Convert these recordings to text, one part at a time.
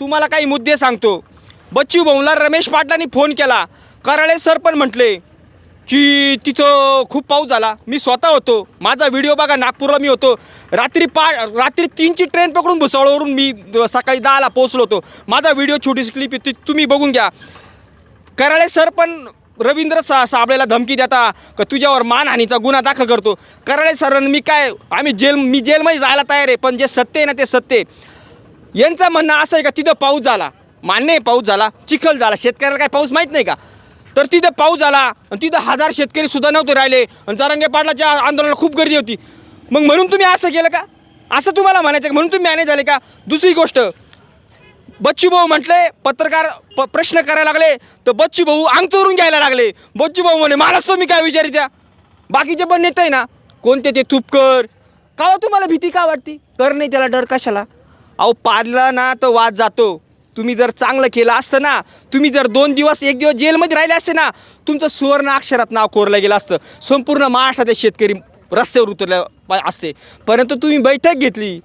तुम्हाला काही मुद्दे सांगतो. बच्चू भाऊला रमेश पाटलांनी फोन केला. कराळे सर पण म्हटले की तिथं खूप पाऊस झाला. मी स्वतः होतो. माझा व्हिडिओ बघा नागपूरला मी होतो. रात्री पा रात्री तीनची ट्रेन पकडून भुसावळवरून मी सकाळी दहाला पोहोचलो होतो. माझा व्हिडिओ छोटीशी क्लिप ती तुम्ही बघून घ्या. कराळे सर पण रवींद्र सा साबळेला धमकी देता का तुझ्यावर मानहानीचा गुन्हा दाखल करतो. कराळे सरांनी मी काय आम्ही जेल मी जेलमध्ये जायला तयार आहे पण जे सत्य आहे ना ते सत्य आहे. यांचं म्हणणं असं आहे का तिथं पाऊस झाला मान्य आहे पाऊस झाला चिखल झाला शेतकऱ्याला काय पाऊस माहीत नाही का? तर तिथं पाऊस झाला आणि तिथं हजार शेतकरी सुद्धा नव्हते राहिले आणि जारंगे पाटलाच्या आंदोलनाला खूप गर्दी होती. मग म्हणून तुम्ही असं केलं का? असं तुम्हाला म्हणायचं का? म्हणून तुम्ही मॅनेज झाले का? दुसरी गोष्ट बच्चूभाऊ म्हटले पत्रकार प प्रश्न करायला लागले तर बच्चूभाऊ अंग चोरून घ्यायला लागले. बच्चूभाऊ म्हणे मलाच तुम्ही काय विचारित्या बाकीचे पण नेते आहे ना कोणते ते थुपकर का तुम्हाला भीती का वाटती? कर नाही त्याला डर कशाला? अहो पाडला ना तर वाद जातो. तुम्ही जर चांगलं केलं असतं ना तुम्ही जर दोन दिवस एक दिवस जेलमध्ये राहिले असते ना तुमचं सुवर्ण अक्षरात नाव कोरलं गेलं असतं. संपूर्ण महाराष्ट्रातील शेतकरी रस्त्यावर उतरलं असते. परंतु तुम्ही बैठक घेतली.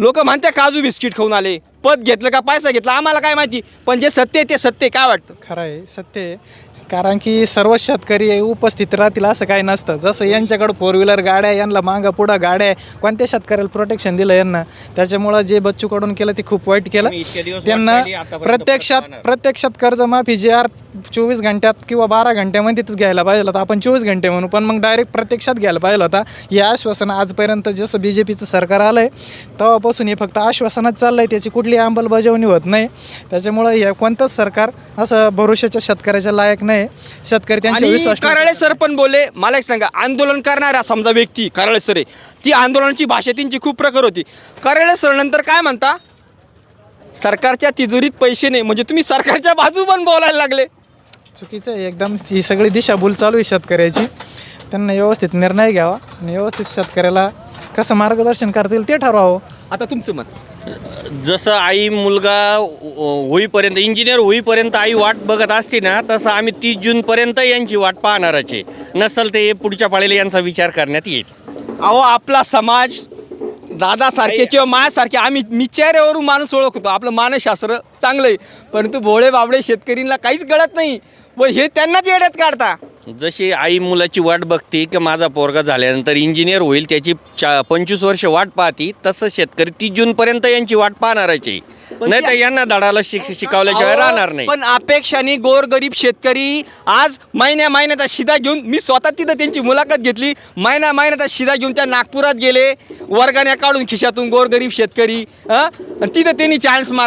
लोक म्हणते काजू बिस्किट खाऊन आले. पद घेतलं का पैसा घेतला आम्हाला काय माहिती पण जे सत्य आहे ते सत्य आहे. काय वाटतं खरं आहे सत्य आहे कारण की सर्व शेतकरी हे उपस्थित राहतील असं काही नसतं जसं यांच्याकडं फोर व्हीलर गाड्या यांना मागं पुढं गाड्या आहे. कोणत्या शेतकऱ्याला प्रोटेक्शन दिलं यांना त्याच्यामुळं जे बच्चूकडून केलं ते खूप वाईट केलं त्यांना प्रत्यक्षात. प्रत्यक्षात कर्जमाफी जी आर चोवीस घंट्यात किंवा बारा घंट्यामध्येच घ्यायला पाहिजे होता. आपण चोवीस घंटे म्हणू पण मग डायरेक्ट प्रत्यक्षात घ्यायला पाहिजे होता. हे आश्वासन आजपर्यंत जसं बी जे पीचं सरकार आलं आहे तेव्हापासून हे फक्त आश्वासनच चाललं आहे त्याची कुठली अंमलबजावणी होत नाही. त्याच्यामुळं हे कोणतंच सरकार असं भरोशाच्या शेतकऱ्याच्या लायक नाही. शेतकरी त्यांच्या विश्वास. कराळे सर पण बोलले मला एक सांगा आंदोलन करणारा समजा व्यक्ती कराळे सर आहे ती आंदोलनाची भाषा त्यांची खूप प्रकार होती. कराळे सर नंतर काय म्हणता? सरकारच्या तिजोरीत पैसे नाही म्हणजे तुम्ही सरकारच्या बाजू पण बोलायला लागले. चुकीचं आहे. एकदम ही सगळी दिशाभूल चालू आहे शेतकऱ्याची. त्यांना व्यवस्थित निर्णय घ्यावा आणि व्यवस्थित शेतकऱ्याला कसं मार्गदर्शन करता येईल ते ठरवावं. आता तुमचं मत? जसं आई मुलगा होईपर्यंत इंजिनियर होईपर्यंत आई वाट बघत असते ना तसं आम्ही तीस जूनपर्यंत यांची वाट पाहणारच आहे. नसल ते पुढच्या पाळीला यांचा विचार करण्यात येईल. अहो आपला समाज दादासारखे किंवा मायासारखे आम्ही मी चेहऱ्यावरून माणूस ओळखतो. आपलं मानसशास्त्र चांगलं आहे. परंतु भोळे बाबडे शेतकरींना काहीच कळत नाही. व हे त्यांनाच येड्यात काढता. जशी आई मुलाची वाट बघते की माझा पोरगा झाल्यानंतर इंजिनियर होईल त्याची चा पंचवीस वर्ष वाट पाहती तसं शेतकरी तीस जूनपर्यंत यांची वाट पाहणारच आहे. पण नाही तर यांना धडाला शिक शिकवल्याशिवाय राहणार नाही. पण अपेक्षाने गोरगरीब शेतकरी आज महिन्या महिन्याचा शिदा घेऊन मी स्वतः तिथं त्यांची मुलाखत घेतली महिना महिन्याचा शिदा घेऊन त्या नागपुरात गेले वर्गाने काढून खिशातून गोरगरीब शेतकरी हं? आणि तिथं त्यांनी चान्स मारला.